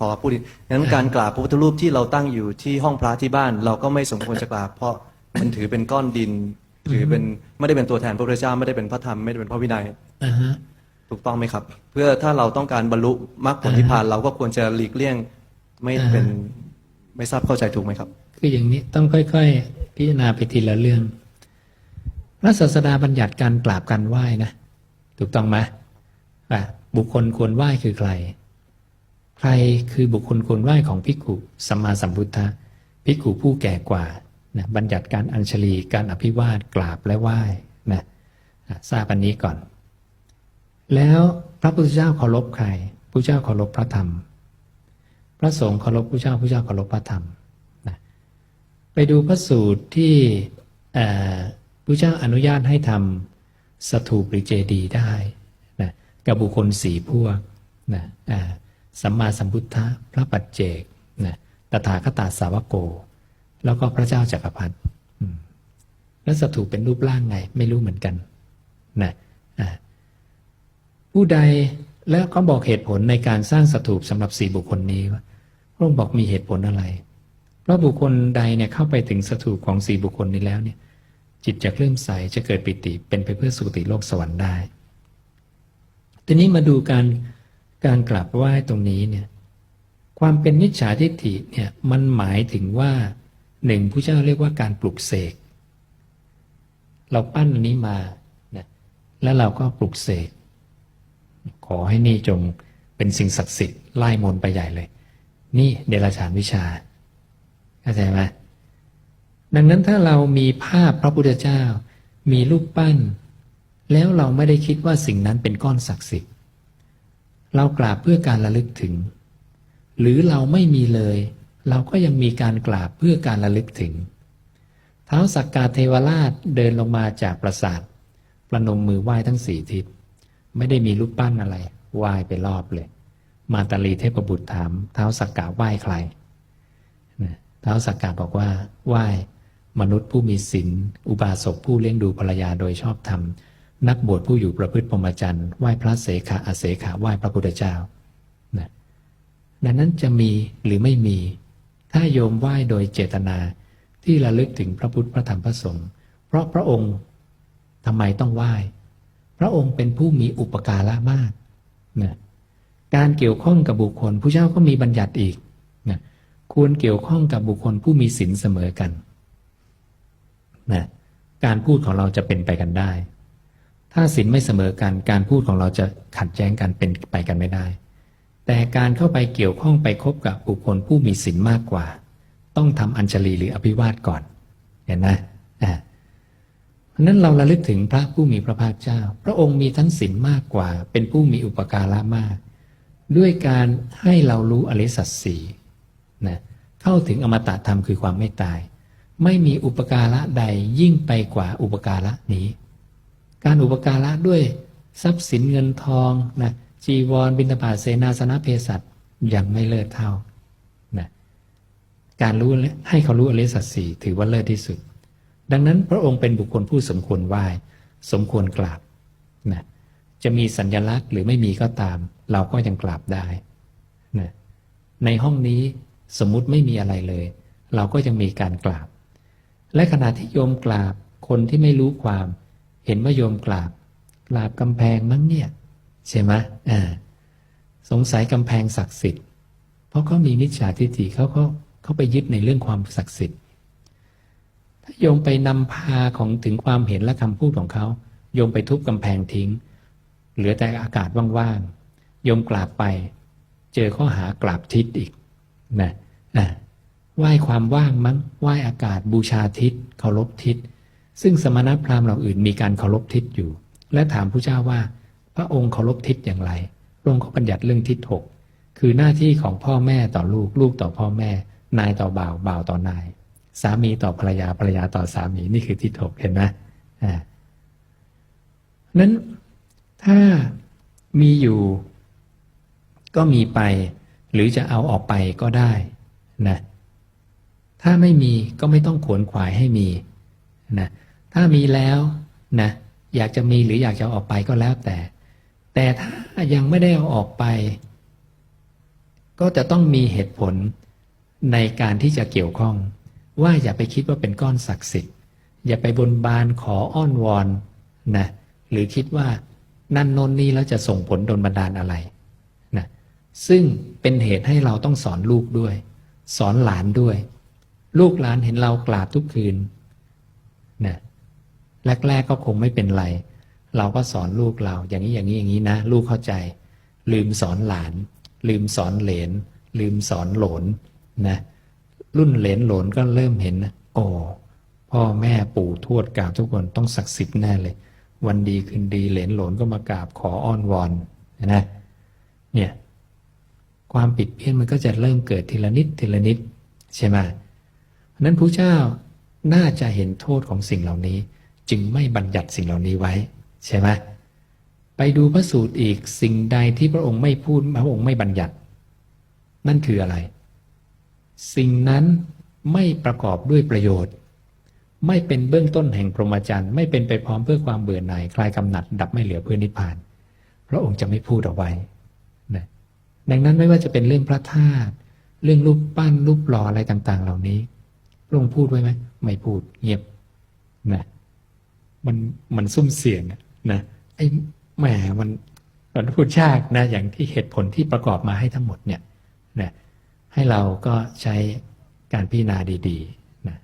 ขอพูดอีกงั้นการกราบพระพุทธรูปที่เราตั้งอยู่ที่ห้องพระที่บ้าน เราก็ไม่สมควรจะกราบเพราะมันถือเป็นก้อนดิน ถือเป็นไม่ได้เป็นตัวแทนพระพุทธเจ้าไม่ได้เป็นพระธรรมไม่ได้เป็นพระวินัยอ่าฮะ ถูกต้องไหมครับ เพื่อถ้าเราต้องการบรรลุมรรคผลนิพพานเราก็ควรจะหลีกเลี่ยงไม่เป็นไม่ทราบเข้าใจถูกไหมครับ คืออย่างนี้ต้องค่อยๆ พิจารณาไปทีละเรื่อง พระศาสดาบัญญัติการกราบการไหว้นะ ถูกต้องไหมอะบุคคลควรไหว้คือใคร ใครคือบุคคลควรไหว้ของภิกขุสัมมาสัมพุทธะภิกขุผู้แก่กว่านะบัญญัติการอัญชลีการอภิวาทกราบและไหว้นะทราบอันนี้ก่อน แล้วพระพุทธเจ้าเคารพใครพระเจ้าเคารพพระธรรม พระสงฆ์เคารพพระเจ้าพระเจ้าเคารพพระธรรมนะไปดูพระสูตรที่พระเจ้าอนุญาตให้ทำสถูปหรือเจดีย์ได้นะกับบุคคลสี่พวกนะ สัมมาสัมพุทธะพระปัจเจกนะตถาคตาสาวโก แล้วก็พระเจ้าจักรพรรดิแล้วสถูเป็นรูปร่างไง ไม่รู้เหมือนกันนะอ่าผู้ใดแล้วเขาบอกเหตุผลในการสร้างสถูปสำหรับสี่บุคคลนี้ว่าพระองค์บอกมีเหตุผลอะไร เพราะบุคคลใดเนี่ยเข้าไปถึงสถูปของสี่บุคคลนี้แล้วเนี่ย จิตจะเคลื่อนใสจะเกิดปิติเป็นไปเพื่อสุติโลกสวรรค์ได้ ทีนี้มาดูการ การกราบไหว้ตรงนี้เนี่ยความเป็นมิจฉาทิฏฐิเนี่ยมันหมายถึงว่าหนึ่งผู้เจ้าเรียกว่าการปลุกเสก เราปั้นอันนี้มานะแล้วเราก็ปลุกเสก ขอให้นี่จงเป็นสิ่งศักดิ์สิทธิ์ไล่มนไปใหญ่เลย นี่เดรัจฉานวิชาเข้าใจไหมดังนั้นถ้าเรามีภาพพระพุทธเจ้า มีรูปปั้น แล้วเราไม่ได้คิดว่าสิ่งนั้นเป็นก้อนศักดิ์สิทธิ์ เรากราบเพื่อการระลึกถึง หรือเราไม่มีเลย เราก็ยังมีการกราบเพื่อการระลึกถึง เท้าสักกาเทวราชเดินลงมาจากปราสาทประนมมือไหว้ทั้งสี่ทิศ ไม่ได้มีรูปปั้นอะไรไหว้ไปรอบเลย มาตาลีเทพบุตรถาม เท้าสักกาไหว้ใครนะท้าสักกะบอกว่าไหว้มนุษย์ผู้มีศีลอุบาสกผู้เลี้ยงดูภรรยาโดยชอบธรรม นักบวชผู้อยู่ประพฤติพรหมจรรย์ไหว้พระเสขะอาเสขะไหว้พระพุทธเจ้านะดังนั้นจะมีหรือไม่มี ถ้าโยมไหว้โดยเจตนาที่ระลึกถึงพระพุทธพระธรรมพระสงฆ์เพราะพระองค์ทำไมต้องไหว้ พระองค์เป็นผู้มีอุปการะมากนะการเกี่ยวข้องกับบุคคลผู้เจ้าก็มีบัญญัติอีกนะควรเกี่ยวข้องกับบุคคลผู้มีศีลเสมอกันนะการพูดของเราจะเป็นไปกันได้ ถ้าศีลไม่เสมอกันการพูดของเราจะขัดแย้งกันเป็นไปกันไม่ได้ แต่การเข้าไปเกี่ยวข้องไปคบกับบุคคลผู้มีศีลมากกว่า ต้องทำอัญชลีหรืออภิวาทก่อน เห็นไหมอ่าเพราะนั้นเราระลึกถึงพระผู้มีพระภาคเจ้า พระองค์มีทั้งศีลมากกว่า เป็นผู้มีอุปการะมาก ด้วยการให้เรารู้อริสัตสีนะเข้าถึงอมตะธรรมคือความไม่ตาย ไม่มีอุปการะใดยิ่งไปกว่าอุปการะนี้ การอุปการะด้วยทรัพย์สินเงินทองนะจีวรบิณฑบาตเสนาสนะเภสัชยังไม่เลิศเท่านะการรู้ให้เขารู้อริสัตสีถือว่าเลิศที่สุด ดังนั้นพระองค์เป็นบุคคลผู้สมควรไหว้สมควรกราบนะจะมีสัญญลักษณ์หรือไม่มีก็ตาม เราก็ยังกราบได้นะในห้องนี้สมมุติไม่มีอะไรเลย เราก็ยังมีการกราบ และขณะที่โยมกราบคนที่ไม่รู้ความ เห็นว่าโยมกราบกราบกำแพงมั้งเนี่ย ใช่ไหมอ่าสงสัยกำแพงศักดิ์สิทธิ์ เพราะเขามีมิจฉาทิฏฐิเขาเขาเขาไปยึดในเรื่องความศักดิ์สิทธิ์ ถ้าโยมไปนำพาของถึงความเห็นและคำพูดของเขาโยมไปทุบกำแพงทิ้ง เหลือแต่อากาศว่างๆโยมกราบไป เจอข้อหากราบทิศอีกนะอะไหว้ความว่างมั้งไหว้อากาศบูชาทิศเคารพทิศ ซึ่งสมณพราหมณ์เหล่าอื่นมีการเคารพทิศอยู่ และถามพระเจ้าว่า พระองค์เคารพทิศอย่างไร พระองค์ก็บัญญัติเรื่องทิศหกคือหน้าที่ของพ่อแม่ต่อลูกลูกต่อพ่อแม่ นายต่อบ่าวบ่าวต่อนาย สามีต่อภรรยาภรรยาต่อสามีนี่คือทิศหกเห็นไหมอ่านั้นถ้ามีอยู่ก็มีไป หรือจะเอาออกไปก็ได้นะถ้าไม่มีก็ไม่ต้องขวนขวายให้มี นะถ้ามีแล้วนะอยากจะมีหรืออยากจะออกไปก็แล้วแต่ แต่ถ้ายังไม่ได้เอาออกไป ก็จะต้องมีเหตุผลในการที่จะเกี่ยวข้อง ว่าอย่าไปคิดว่าเป็นก้อนศักดิ์สิทธิ์ อย่าไปบนบานขออ้อนวอนนะหรือคิดว่านั่นโน้นนี่แล้วจะส่งผลโดนบันดาลอะไรนะซึ่งเป็นเหตุให้เราต้องสอนลูกด้วย สอนหลานด้วย ลูกหลานเห็นเรากราบทุกคืน นะแรกๆก็คงไม่เป็นไร เราก็สอนลูกเรา อย่างนี้อย่างนี้อย่างนี้นะ ลูกเข้าใจ ลืมสอนหลาน ลืมสอนเหลน ลืมสอนหลนนะรุ่นเหลนหลนก็เริ่มเห็นนะโอ้พ่อแม่ปู่ทวดกราบทุกคนต้องศักดิ์สิทธิ์แน่เลย วันดีคืนดีเหลนหลนก็มากราบขออ้อนวอนนะเนี่ยความผิดเพี้ยนมันก็จะเริ่มเกิดทีละนิดทีละนิดใช่ไหมเพราะนั้นพระเจ้า น่าจะเห็นโทษของสิ่งเหล่านี้ จึงไม่บัญญัติสิ่งเหล่านี้ไว้ ใช่ไหมไปดูพระสูตรอีกสิ่งใดที่พระองค์ไม่พูดพระองค์ไม่บัญญัติ นั่นคืออะไร สิ่งนั้นไม่ประกอบด้วยประโยชน์ ไม่เป็นเบื้องต้นแห่งพรหมจรรย์ไม่เป็นไปพร้อมเพื่อความเบื่อหน่ายคลายกำหนัด ดับไม่เหลือเพื่อนิพพาน พระองค์จะไม่พูดเอาไว้นะดังนั้นไม่ว่าจะเป็นเรื่องพระธาตุเรื่องรูปปั้นรูปหล่ออะไรต่าง ๆ เหล่านี้ พระองค์พูดไว้ไหมไม่พูดเงียบนะมันมันซุ่มเสียงอะนะไอ้แหมมันมันพูดยากนะอย่างที่เหตุผลที่ประกอบมาให้ทั้งหมดเนี่ยนะให้เราก็ใช้การพิจารณาดีๆนะ